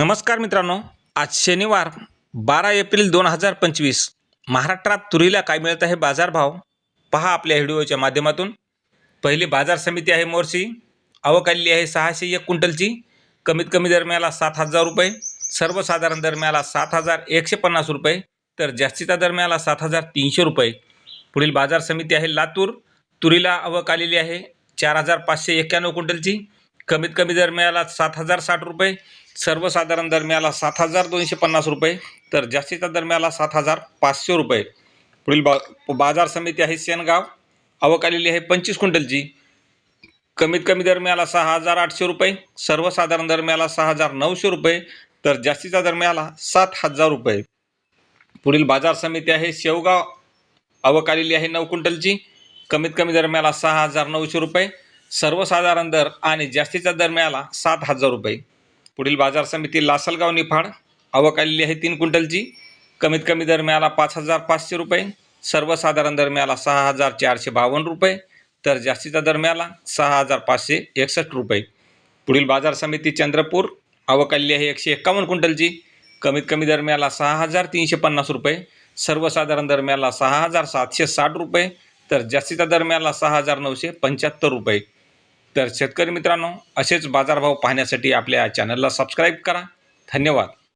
नमस्कार मित्रांनो आज शनिवार बारा एप्रिल दोन हजार पंचवीस. महाराष्ट्रात तुरीला काय मिळत आहे बाजारभाव पहा आपल्या व्हिडिओच्या माध्यमातून. पहिली बाजार समिती आहे मोर्शी आवक आलेली आहे सहाशे एक क्विंटलची. कमीत कमी दरम्याला सात हजार रुपये सर्वसाधारण दरम्याला सात हजार एकशे पन्नास रुपये तर जास्तीचा दरम्याला सात हजार तीनशे रुपये. पुढील बाजार समिती आहे लातूर तुरीला आवक आलेली आहे चार हजार पाचशे एक्क्याण्णव क्विंटलची. कमीत कमी दरम्याला सात हजार साठ रुपये सर्वसाधारण दरम्याला सात हजार दोनशे पन्नास रुपये तर जास्तीचा दरम्याला सात हजार पाचशे रुपये. पुढील बा बाजार समिती आहे सेनगाव आवक आलेली आहे पंचवीस क्विंटलची. कमीत कमी दरम्याला सहा हजार आठशे रुपये सर्वसाधारण दरम्याला सहा हजार नऊशे रुपये तर जास्तीचा दरम्याला सात हजार रुपये. पुढील बाजार समिती आहे शेवगाव. आवक आलेली आहे नऊ क्विंटलची. कमीत कमी दरम्याला सहा हजार नऊशे रुपये सर्वसाधारण दर आणि जास्तीचा दर मिळाला सात हजार रुपये. पुढील बाजार समिती लासलगाव निफाड आवक आलेली आहे तीन क्विंटलची. कमीत कमी दर मिळाला पाच हजार पाचशे रुपये. सर्वसाधारण दर मिळाला सहा हजार चारशे बावन्न रुपये. तर जास्तीचा दर मिळाला सहा हजार पाचशे एकसष्ट रुपये. पुढील बाजार समिती चंद्रपूर आवक आलेली आहे एकशे एक्कावन्न क्विंटलची. कमीत कमी दर मिळाला सहा हजार तीनशे पन्नास रुपये. सर्वसाधारण दर मिळाला सहा हजार सातशे साठ रुपये. तर जास्तीचा दर मिळाला सहा हजार नऊशे पंच्याहत्तर रुपये. तर शेतकरी मित्रांनो असेच बाजारभाव पाहण्यासाठी आपल्या चॅनलला सबस्क्राईब करा. धन्यवाद.